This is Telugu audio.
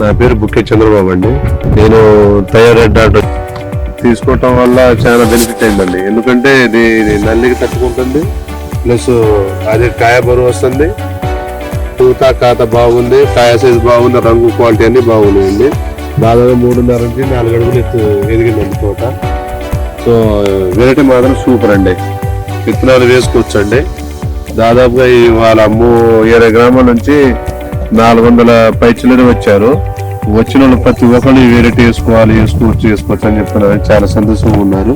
నా పేరు బుక్కే చంద్రబాబు అండి. నేను థైరాయిడ్ డాక్టర్ తీసుకోవటం వల్ల చాలా బెనిఫిట్ అయిందండి. ఎందుకంటే ఇది నల్లికి తట్టుకుంటుంది. ప్లస్ అది కాయ బరువు వస్తుంది. పూత కాత బాగుంది. కాయ సైజ్ బాగుంది. రంగు క్వాలిటీ అన్ని బాగున్నాయండి. దాదాపు మూడున్నర నుంచి నాలుగు అడుగులు ఎత్తు ఎదిగిందండి తోట. సో వెరైటీ మాత్రం సూపర్ అండి. విత్తనాలు వేసుకోవచ్చండి. దాదాపుగా ఇవాళ మూ అమ్ము ఇరవై గ్రాముల నుంచి నాలుగు వందల పైచిల్లలు వచ్చారు. వచ్చిన వాళ్ళు ప్రతి ఒక్కళ్ళు ఈ వెరైటీ వేసుకోవాలి వేసుకోవచ్చు వేసుకోవచ్చు అని చెప్తున్నారు చాలా సంతోషంగా ఉన్నారు.